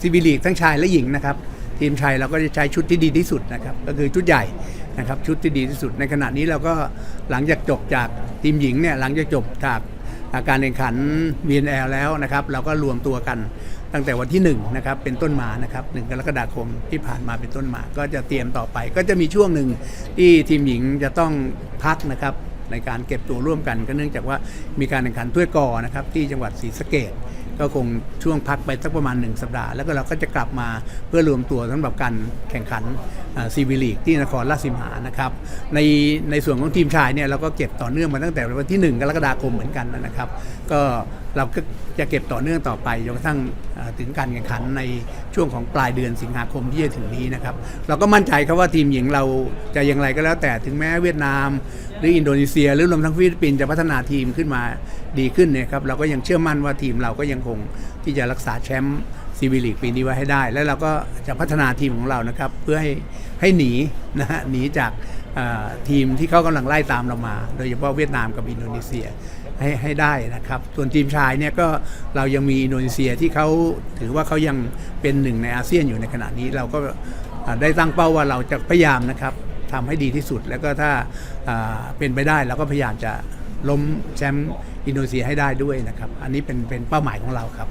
ซีบีลีกทั้งชายและหญิงนะครับ ทีมชายเราก็จะใช้ชุดที่ดีที่สุดนะครับ ก็คือชุดใหญ่นะครับชุดที่ดีที่สุด ในขณะนี้เราก็หลังจากจบจากทีมหญิงเนี่ยหลังจากจบจากการแข่งขัน VNL แล้วนะครับ เราก็รวมตัวกันตั้งแต่วันที่1นะครับเป็นต้นมานะครับ1กรกฎาคมที่ผ่านมาเป็นต้นมา ก็จะเตรียมต่อไป ก็จะมีช่วงหนึ่งที่ทีมหญิงจะต้องพักนะครับในการเก็บตัวร่วมกันก็เนื่องจากว่ามีการแข่งขันถ้วยกอนะครับที่จังหวัดศรีสะเกด ก็คงช่วงพักไปสักประมาณ 1 สัปดาห์ แล้วก็เราก็จะกลับมาเพื่อรวมตัวสำหรับการแข่งขันซีวีลีกที่นครราชสีมานะครับในในส่วนของทีมชายเนี่ยเราก็เก็บต่อเนื่องมาตั้งแต่วันที่ 1 กรกฎาคมเหมือนกันนะครับ ก็ เราก็จะเก็บต่อเนื่องต่อไปจนกระทั่งถึงการแข่งขันในช่วงของปลายเดือนสิงหาคมที่จะถึงนี้นะครับ เราก็มั่นใจครับว่าทีมหญิงเราจะอย่างไรก็แล้วแต่ถึงแม้เวียดนาม หรืออินโดนีเซีย หรือรวมทั้งฟิลิปปินส์จะพัฒนาทีมขึ้นมาดีขึ้นเนี่ยครับเราก็ยังเชื่อมั่นว่าทีมเราก็ยังคงที่จะรักษาแชมป์ซีวีลีกปีนี้ไว้ให้ได้ และเราก็จะพัฒนาทีมของเรานะครับเพื่อให้ให้หนีนะฮะหนีจากทีมที่เขากำลังไล่ตามเรามา โดยเฉพาะเวียดนามกับอินโดนีเซีย ให้ให้ได้นะครับ ส่วนทีมชายเนี่ยก็เรายังมีอินโดนีเซียที่เขาถือว่าเขายังเป็นหนึ่งในอาเซียนอยู่ในขณะนี้เราก็ได้ตั้งเป้าว่าเราจะพยายามนะครับทำให้ดีที่สุดแล้วก็ถ้าอ่าเป็นไปได้เราก็พยายามจะล้มแชมป์อินโดนีเซียให้ได้ด้วยนะครับ อันนี้เป็นเป็นเป้าหมายของเราครับ